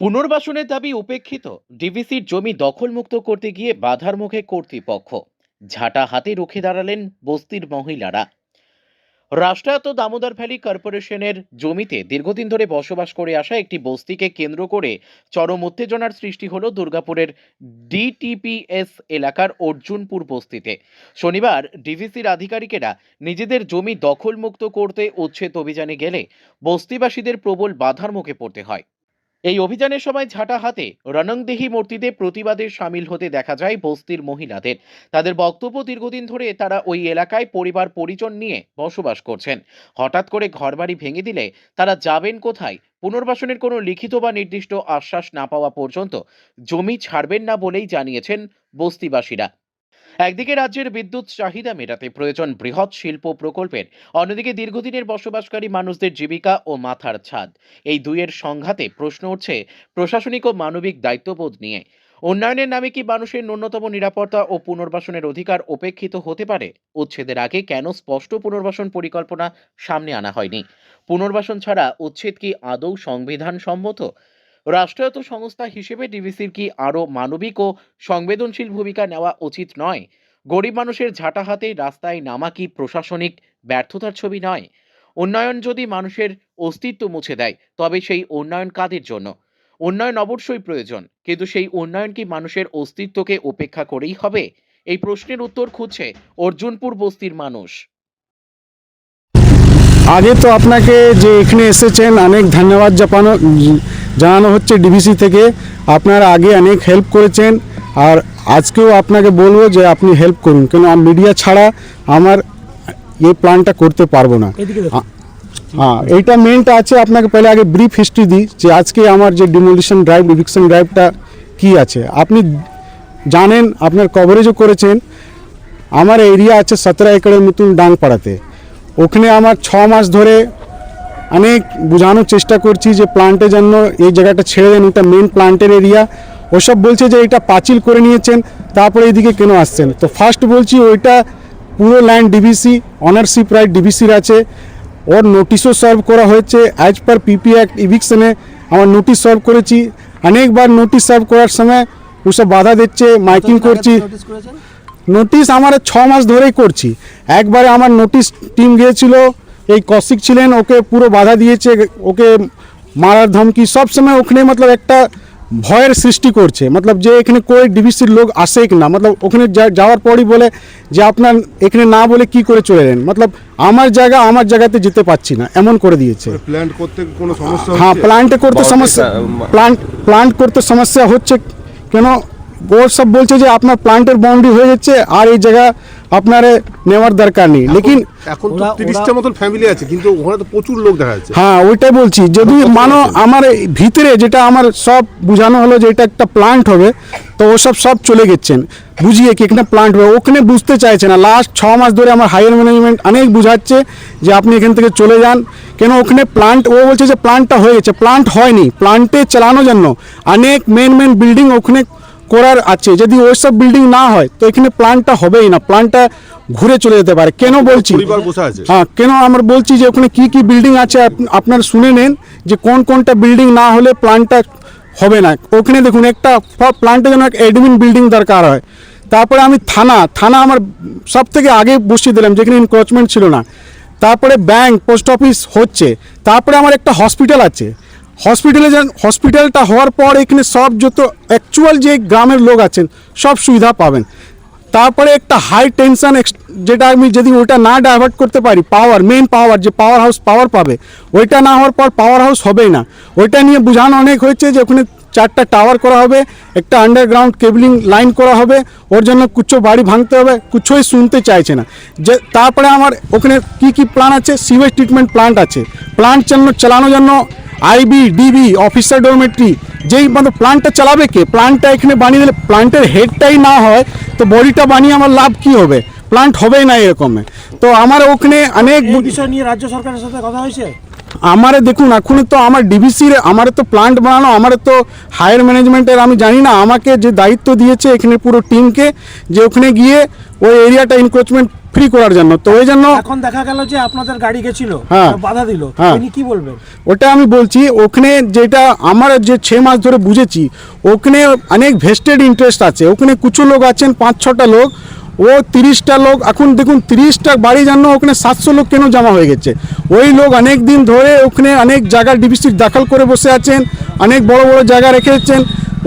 পুনর্বাসনের দাবি উপেক্ষিত। ডিভিসির জমি দখলমুক্ত করতে গিয়ে বাধার মুখে কর্তৃপক্ষ। ঝাঁটা হাতে রুখে দাঁড়ালেন বস্তির মহিলারা। রাষ্ট্রায়ত্ত দামোদর ভ্যালি কর্পোরেশনের জমিতে দীর্ঘদিন ধরে বসবাস করে আসা একটি বস্তিকে কেন্দ্র করে চরম উত্তেজনার সৃষ্টি হল দুর্গাপুরের ডিটিপিএস এলাকার অর্জুনপুর বস্তিতে। শনিবার ডিভিসির আধিকারিকেরা নিজেদের জমি দখলমুক্ত করতে উচ্ছেদ অভিযানে গেলে বস্তিবাসীদের প্রবল বাধার মুখে পড়তে হয়। এই অভিযানের সময় ঝাঁটা হাতে রণংদেহী মূর্তিতে প্রতিবাদে সামিল হতে দেখা যায় বস্তির মহিলাদের। তাদের বক্তব্য দীর্ঘদিন ধরে তারা ওই এলাকায় পরিবার পরিজন নিয়ে বসবাস করছেন। হঠাৎ করে ঘরবাড়ি ভেঙে দিলে তারা যাবেন কোথায়? পুনর্বাসনের কোনো লিখিত বা নির্দিষ্ট আশ্বাস না পাওয়া পর্যন্ত জমি ছাড়বেন না বলেই জানিয়েছেন বস্তিবাসীরা। একদিকে রাজ্যের বিদ্যুৎ চাহিদা মেটাতে প্রয়োজন বৃহৎ শিল্প প্রকল্পের, অন্যদিকে দীর্ঘদিনের বসবাসকারী মানুষদের জীবিকা ও মাথার ছাদ। এই দুইয়ের সংঘাতে প্রশ্ন উঠছে প্রশাসনিক ও মানবিক দায়িত্ববোধ নিয়ে। উন্নয়নের নামে কি মানুষের ন্যূনতম নিরাপত্তা ও পুনর্বাসনের অধিকার উপেক্ষিত হতে পারে? উচ্ছেদের আগে কেন স্পষ্ট পুনর্বাসন পরিকল্পনা সামনে আনা হয়নি? পুনর্বাসন ছাড়া উচ্ছেদ কি আদৌ সংবিধান সম্মত রাষ্ট্রায়ত্ত সংস্থা হিসেবে ডিভিসির কি আরও মানবিক ও সংবেদনশীল ভূমিকা নেওয়া উচিত নয়? গরিব মানুষের ঝাঁটা হাতে রাস্তায় নামা কি প্রশাসনিক ব্যর্থতার ছবি নয়? উন্নয়ন যদি মানুষের অস্তিত্ব মুছে দেয়, তবে সেই উন্নয়ন কাদের জন্য? উন্নয়ন অবশ্যই প্রয়োজন, কিন্তু সেই উন্নয়ন কি মানুষের অস্তিত্বকে উপেক্ষা করেই হবে? এই প্রশ্নের উত্তর খুঁজছে অর্জুনপুর বস্তির মানুষ। আগে তো আপনাকে যে এখানে এসেছেন, অনেক ধন্যবাদ জাপানো জানানো হচ্ছে ডিভিসি থেকে। আপনারা আগে অনেক হেল্প করেছেন। আর আজকেও আপনাকে বলব যে আপনি হেল্প করুন। কেন মিডিয়া ছাড়া আমার এই প্ল্যানটা করতে পারব না। হ্যাঁ এইটা মেনটা আছে। আপনাকে পহলে আগে ব্রিফ হিস্ট্রি দিই যে আজকে আমার যে ডিমোলিশন ড্রাইভ ইভিকশন ড্রাইভটা কি আছে। আপনি জানেন আপনার কভারেজও করেছেন। আমার এরিয়া আছে সতেরো একরের মতন ডাংপাড়াতে ওখানে আমার ছ মাস ধরে অনেক বোঝানোর চেষ্টা করছি যে প্লান্টের জন্য এই জায়গাটা ছেড়ে দেন এটা মেন প্লান্টের এরিয়া ওসব বলছে যে এটা পাঁচিল করে নিয়েছেন তারপরে এইদিকে কেন আসছেন? তো ফার্স্ট বলছি ওইটা পুরো ল্যান্ড ডিভিসি অনারশিপ রাইট ডিভিসির আছে। ওর নোটিশও সার্ভ করা হয়েছে। অ্যাজ পার পিপি অ্যাক্ট ইভিকশনে আমার নোটিশ সার্ভ করেছি। অনেকবার নোটিশ সার্ভ করার সময় ওসব বাধা দিচ্ছে মাইকিং করছি। নোটিশ আমার ছ মাস ধরেই করছি। একবারে আমার নোটিশ টিম গিয়েছিল এই কৌশিক ছিলেন ওকে পুরো বাধা দিয়েছে ওকে মারার ধমকি সব সময় ওখানে মতলব একটা ভয়ের সৃষ্টি করছে। মতলব যে এখানে কই ডিবিসির লোক আসে কি না মতলব ওখানে যাওয়ার পরই বলে যে আপনার এখানে না বলে কি করে চলে এলেন? মতলব আমার জায়গা আমার জায়গাতে যেতে পারছি না এমন করে দিয়েছে। প্ল্যান্ট করতে কোনো সমস্যা হ্যাঁ? প্লান্টে করতে সমস্যা প্ল্যান্ট প্লান্ট করতে সমস্যা হচ্ছে কেন? ওর সব বলছে যে আপনার প্লান্টের বাউন্ডারি হয়ে যাচ্ছে আর এই জায়গা আপনারে নেওয়ার দরকার নেই। লেকিন এখন তো ওরা- তিরিশটা মতন ফ্যামিলি আছে কিন্তু ওখানে তো প্রচুর লোক দেখা যাচ্ছে। হ্যাঁ ওইটাই বলছি যদি মানো আমার ভিতরে যেটা আমার সব বোঝানো হলো যে এটা একটা প্লান্ট হবে তো ওসব সব চলে গেছেন। বুঝিয়ে কি এখানে প্লান্ট হবে? ওখানে বুঝতে চাইছে না। লাস্ট ছ মাস ধরে আমার হায়ার ম্যানেজমেন্ট অনেক বুঝাচ্ছে যে আপনি এখান থেকে চলে যান। কেন ওখানে প্লান্ট ও বলছে যে প্লান্টটা হয়ে গেছে। প্লান্ট হয়নি প্লান্টে চালানোর জন্য অনেক মেন মেন বিল্ডিং ওখানে করার আছে। যদি ওই সব বিল্ডিং না হয় তো এখানে প্ল্যানটা হবেই না। প্ল্যানটা ঘুরে চলে যেতে পারে। কেন বলছি? হ্যাঁ কেন আমরা বলছি যে ওখানে কি কি বিল্ডিং আছে? আপনার শুনে নেন যে কোন কোনটা বিল্ডিং না হলে প্ল্যানটা হবে না। ওখানে দেখুন একটা প্ল্যান্টের জন্য একটা এডমিন বিল্ডিং দরকার হয়। তারপরে আমি থানা। থানা আমার সব থেকে আগে বসিয়ে দিলাম যেখানে ইনক্রোচমেন্ট ছিল না। তারপরে ব্যাংক পোস্ট অফিস হচ্ছে। তারপরে আমার একটা হসপিটাল আছে। হসপিটালে যান হসপিটালটা হওয়ার পর এখানে সব যত অ্যাকচুয়াল যে গ্রামের লোক আছেন, সব সুবিধা পাবেন। তারপরে একটা হাই টেনশন যেটা আমি যদি ওইটা না ডাইভার্ট করতে পারি পাওয়ার মেন পাওয়ার যে পাওয়ার হাউস পাওয়ার পাবে, ওইটা না হওয়ার পর পাওয়ার হাউস হবেই না। ওইটা নিয়ে বোঝানো অনেক হয়েছে যে ওখানে চারটা টাওয়ার করা হবে, একটা আন্ডারগ্রাউন্ড কেবলিং লাইন করা হবে, ওর জন্য কুচ্ছো বাড়ি ভাঙতে হবে, কুচ্ছোই শুনতে চাইছে না। যে তারপরে আমার ওখানে কি কি প্ল্যান আছে? সিওয়েজ ট্রিটমেন্ট প্লান্ট আছে। প্লান্ট জন্য, চালানোর জন্য আইবি ডিবি অফিসার ডোরমেট্রি যেই মানে প্লান্টটা চালাবে কে? প্লান্টটা এখানে বানিয়ে দিলে প্লান্টের হেডটাই না হয় তো বডিটা বানিয়ে আমার লাভ কি হবে? প্লান্ট হবেই না এরকমে। তো আমার ওখানে অনেক বিষয় নিয়ে রাজ্য সরকারের সাথে কথা হয়েছে? আমারে দেখুন এখন তো আমার ডিবিসির আমার তো প্লান্ট বানানো আমার তো হায়ার ম্যানেজমেন্টের আমি জানি না আমাকে যে দায়িত্ব দিয়েছে এখানে পুরো টিমকে যে ওখানে গিয়ে ওই এরিয়াটা ইনক্রোচমেন্ট ফ্রি করার জন্য। তো ওই জন্য এখন দেখা গেল যে আপনাদের গাড়ি গেছিল হ্যাঁ। বাধা দিল। হ্যাঁ। আপনি কি বলবেন? ওটা আমি বলছি ওখানে যেটা আমার যে ছ মাস ধরে বুঝেছি ওখানে অনেক ভেস্টেড ইন্টারেস্ট আছে। ওখানে কিছু লোক আছেন পাঁচ ছটা লোক ও তিরিশটা লোক এখন দেখুন তিরিশটা বাড়ি জন্য ওখানে সাতশো লোক কেন জমা হয়ে গেছে? ওই লোক অনেক দিন ধরে ওখানে অনেক জায়গায় ডিবিসি দাখল করে বসে আছেন অনেক বড় বড় জায়গা রেখেছেন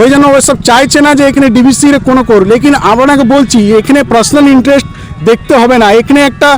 ওই জন্য ওসব চাইছে না যে এখানে ডিবিসির কোনো কর লেকিন আপনাকে বলছি এখানে পার্সোনাল ইন্টারেস্ট দেখতে হবে না। এখানে একটা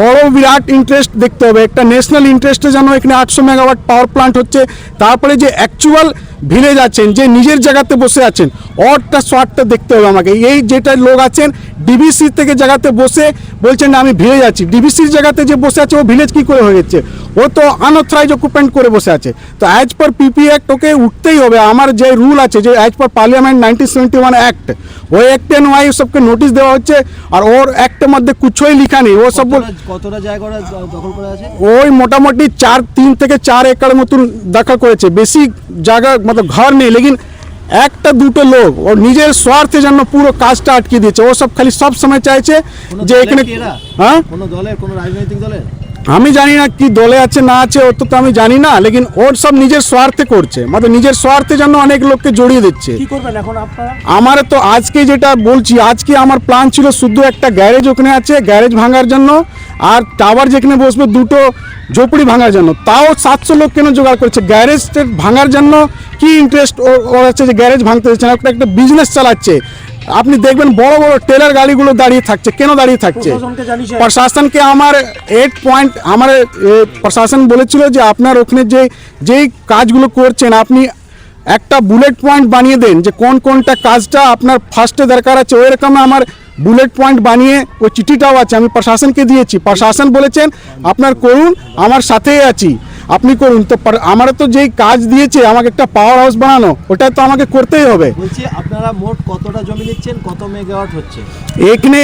বড় বিরাট ইন্টারেস্ট দেখতে হবে। একটা ন্যাশনাল ইন্টারেস্টে যেন এখানে আটশো মেগাওয়াট পাওয়ার প্লান্ট হচ্ছে। তারপরে যে অ্যাকচুয়াল ভিলেজ আছেন যে নিজের জায়গাতে বসে আছেন। অরটা শর্টটা দেখতে হবে আমাকে। এই যেটা লোক আছেন ডিবিসি থেকে জায়গাতে বসে বলছেন না আমি ভিলেজ আছি ডিবিসির জায়গাতে যে বসে আছে ও ভিলেজ কি করে হয়ে যাচ্ছে ও তো আনঅথরাইজ অকুপেন্ট করে বসে আছে। তো অ্যাজ পার পিপি অ্যাক্ট ওকে উঠতেই হবে। আমার যে রুল আছে যে as per parliament nineteen seventy one act ওই অ্যাক্টে নয় সবকে নোটিশ দেওয়া হচ্ছে আর ওর অ্যাক্টের মধ্যে কিছুই লিখা নেই। ও সব কতটা- কতটা জায়গা দখল করে আছে? ওই মোটামুটি চার তিন থেকে চার একর মতন দখল করেছে। বেশি জায়গা মতলব ঘর নেই লেকিন একটা দুটো লোক ও নিজের স্বার্থে জন্য পুরো কাজটা আটকে দিয়েছে। ও সব খালি সব সময় চাইছে যে এখানে হ্যাঁ? কোনো দলের কোনো রাজনৈতিক দলের? আমি জানি না কি দলে আছে না আছে ও তো আমি জানি না লেকিন ওর সব নিজের স্বার্থে করছে। মানে নিজের স্বার্থে জন্য অনেক লোককে জড়িয়ে দিচ্ছে। কি করবেন এখন আপনারা? আমার তো আজকে যেটা বলছি আজকে আমার প্ল্যান ছিল শুধু একটা গ্যারেজ ওখানে আছে গ্যারেজ ভাঙার জন্য আর টাওয়ার যেখানে বসবে দুটো ঝোপড়ি ভাঙার জন্য। তাও সাতশো লোক কেন জোগাড় করছে? গ্যারেজ ভাঙার জন্য কি ইন্টারেস্ট ওর আছে যে গ্যারেজ ভাঙতে দিচ্ছে না? একটা একটা বিজনেস চালাচ্ছে। আপনি দেখবেন বড় বড় টেলার গাড়িগুলো দাঁড়িয়ে থাকছে। কেন দাঁড়িয়ে থাকছে? প্রশাসনকে আমার এইট পয়েন্ট আমার প্রশাসন বলেছিল যে আপনার ওখানে যে যেই কাজগুলো করছেন আপনি একটা বুলেট পয়েন্ট বানিয়ে দেন যে কোন কোনটা কাজটা আপনার ফার্স্টে দরকার আছে। ওই রকম আমার বুলেট পয়েন্ট বানিয়ে ওই চিঠিটাও আছে আমি প্রশাসনকে দিয়েছি। প্রশাসন বলেছেন আপনার করুন আমার সাথেই আছি। আপনি করুন। তো আমারও তো যেই কাজ দিয়েছে আমাকে একটা পাওয়ার হাউস বানানো ওটা তো আমাকে করতেই হবে। বলছি আপনারা মোট কতটা জমি নিচ্ছেন কত মেগাওয়াট হচ্ছে? এখানে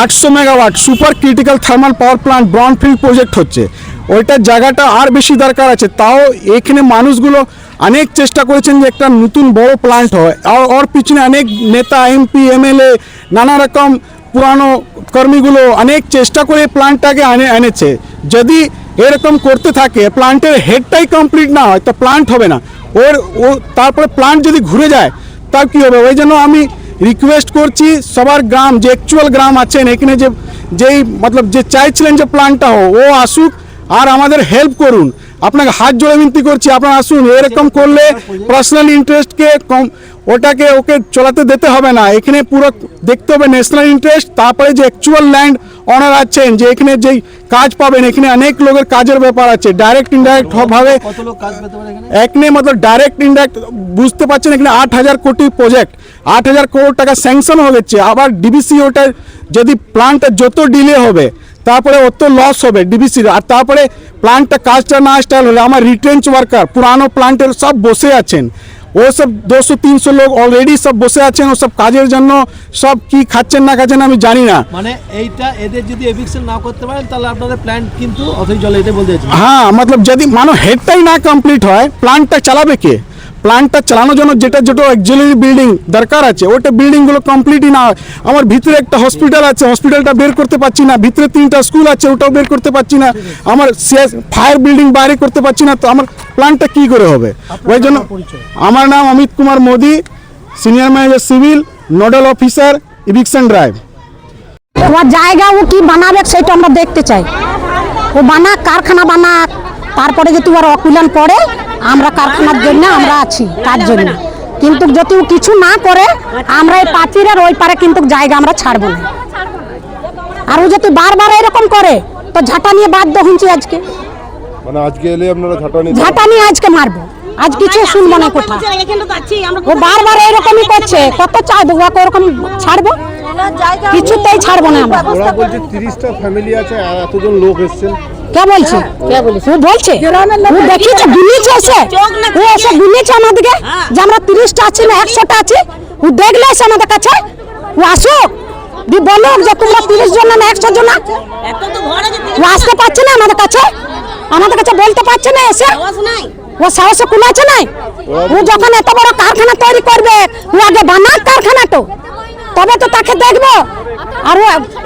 আটশো megawatt super critical thermal power plant brownfield project হচ্ছে। ওইটার জায়গাটা আর বেশি দরকার আছে। তাও এখানে মানুষগুলো অনেক চেষ্টা করেছেন যে একটা নতুন বড় প্ল্যান্ট হয়। আর ওর পিছনে অনেক নেতা এমপি এমএলএ নানা রকম পুরানো কর্মীগুলো অনেক চেষ্টা করে প্ল্যান্টটাকে আনে, এনেছে। যদি এরকম করতে থাকে প্ল্যান্টের হেডটাই কমপ্লিট না হয়, তো প্ল্যান্ট হবে না। ওর, ও, তারপরে প্ল্যান্ট যদি ঘুরে যায়, তার কি হবে? ওই জন্য আমি রিকোয়েস্ট করছি সবার গ্রাম, যে অ্যাকচুয়াল গ্রাম আছেন, এখানে যে, যেই, মতলব যে চাইছিলেন যে প্ল্যানটা হোক, ও আসুক আর আমাদের হেল্প করুন। আপনাকে হাত জোড়ে বিনতি করছি আপনারা আসুন এরকম করলে পার্সোনাল ইন্টারেস্টকে কম ওটাকে ওকে চলাতে দিতে হবে না। এখানে পুরো দেখতে হবে ন্যাশনাল ইন্টারেস্ট তারপরে যে অ্যাকচুয়াল ল্যান্ড অনার আছেন যে এখানে যেই কাজ পাবেন এখানে অনেক লোকের কাজের ব্যাপার আছে ডাইরেক্ট ইনডাইরেক্ট ভাবে এখানে? এখানে মতলব ডাইরেক্ট ইনডাইরেক্ট বুঝতে পারছেন এখানে আট হাজার কোটি প্রজেক্ট আট হাজার কোটি টাকা স্যাংশন হয়ে গেছে। আবার ডিবিসি ওটা যদি প্ল্যান্টটা যত ডিলে হবে তারপরে অত লস হবে ডিবিসির আর তারপরে প্ল্যান্টটা কাজটা না স্টাইল হলে আমার রিটেন্স ওয়ার্কার পুরানো প্ল্যান্টের সব বসে আছেন। ও সব দুশো তিনশো লোক অলরেডি সব বসে আছেন ও সব কাজের জন্য সব কি খাচ্ছেন না খাচ্ছেন আমি জানি না। মানে এইটা এদের যদি এভিকশন না করতে পারেন তাহলে আপনাদের প্ল্যান কিন্তু অথই জলে এটা বলতে হ্যাঁ মতলব যদি মানো হেডটাই না কমপ্লিট হয় প্ল্যান্টটা চালাবে কে? প্ল্যান্টটা চালানোর জন্য যেটা যেটা অ্যাকচুয়ালি বিল্ডিং দরকার আছে ওটা বিল্ডিংগুলো কমপ্লিটই না। হয় আমার ভিতরে একটা হসপিটাল আছে হসপিটালটা বের করতে পারছি না। ভিতরে তিনটা স্কুল আছে ওটাও বের করতে পারছি না। আমার ফায়ার বিল্ডিং বাইরে করতে পারছি না। তো আমার প্ল্যানটা কি করে হবে? ওই জন্য আমার নাম Amit Kumar Modi senior manager civil nodal officer eviction drive তোমার জায়গা ও কি বানাবে সেটা আমরা দেখতে চাই। ও বানাক কারখানা বানাক তারপরে যদি ওর অকুলান পড়ে আমরা কারখানার জন্য আমরা আছি তার জন্য। কিন্তু যদি কিছু না করে আমরা এই পাচিরের ওই পারে কিন্তু জায়গা আমরা ছাড়বো না। আর ও যদি বারবার এরকম করে তো ঝাঁটা নিয়ে বাধ্য হচ্ছি আজকে। মানে আজকে এলে আপনারা ঝাঁটা ঝাঁটা নিয়ে আজকে মারবো। আজ কিছু শুনব না কোথাও। ও বারবার এরকমই করছে কত চাইব ওকে ওরকম ছাড়বো? কিছুতেই ছাড়বো না আমরা। বলছে তিরিশটা ফ্যামিলি আছে আর এতজন লোক এসছেন। কে বলছে? কে বলছে? ও বলছে? ও দেখিয়েছে বুলিয়েছে এসে ও এসে বুলিয়েছে আমাদেরকে যে আমরা তিরিশটা আছি না একশোটা আছি। ও দেখলে এসে আমাদের কাছে? ও আসুক দি বলুক যে তোমরা তিরিশ জন না একশো জন ও আসতে পারছে না আমাদের কাছে? আমাদের কাছে বলতে পারছে না এসে। ও সাহসে কুলাচ্ছে নাই? ও যখন এত বড় কারখানা তৈরি করবে ও আগে বানাক কারখানা তো। তবে তো তাকে দেখব। আর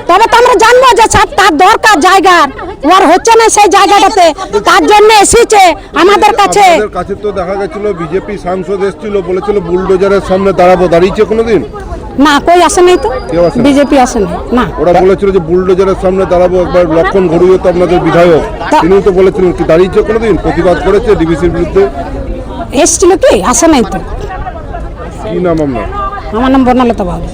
তবে তো আমরা জানব যে স্যার তার দরকার জায়গার। ওর হচ্ছে না সেই জায়গাটাতে। তার জন্য এসেছে আমাদের কাছে। কাছে তো দেখা গেছিল বিজেপি সাংসদ এসেছিল বলেছিল বুলডোজারের সামনে দাঁড়াবো। দাঁড়িয়েছে কোনোদিন? না কই আসে নাই তো? বিজেপি আসে নাই। না। ওরা বলেছিল যে বুলডোজারের সামনে দাঁড়াবো একবার লক্ষণ ঘড়ুইও তো আপনাদের বিধায়ক। তা- তিনিও তো বলেছিলেন কি দাঁড়িয়েছে কোনোদিন? প্রতিবাদ করেছে ডিবিসির বিরুদ্ধে? এসছিল কি? আসে নাই তো। কি নাম আপনার? আমার নাম বর্ণালতা বাবু।